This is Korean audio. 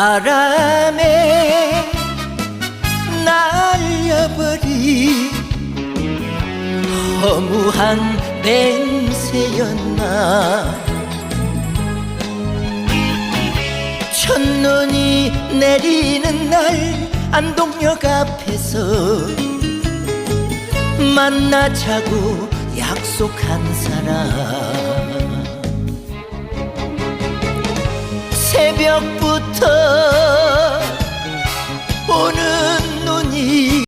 바람에 날려버린 허무한 냄새였나. 첫눈이 내리는 날 안동역 앞에서 만나자고 약속한 사람. 새벽부터